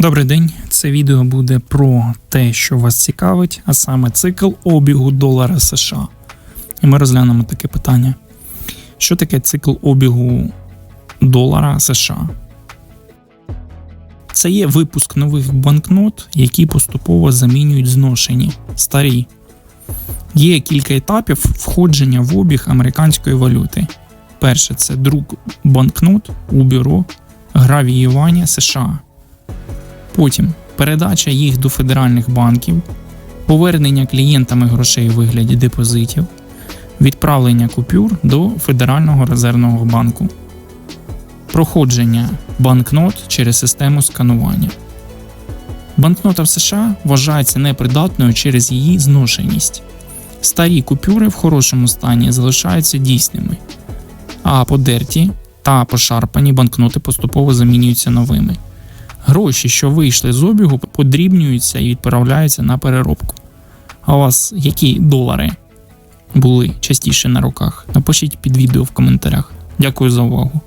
Добрий день. Це відео буде про те, що вас цікавить, а саме цикл обігу долара США. І ми розглянемо таке питання: що таке цикл обігу долара США? Це є випуск нових банкнот, які поступово замінюють зношені старі. Є кілька етапів входження в обіг американської валюти. Перше це друк банкнот у бюро гравіювання США. Потім передача їх до федеральних банків, повернення клієнтами грошей у вигляді депозитів, відправлення купюр до Федерального резервного банку, проходження банкнот через систему сканування. Банкнота в США вважається непридатною через її зношеність. Старі купюри в хорошому стані залишаються дійсними, а подерті та пошарпані банкноти поступово замінюються новими. Гроші, що вийшли з обігу, подрібнюються і відправляються на переробку. А у вас які долари були частіше на руках? Напишіть під відео в коментарях. Дякую за увагу.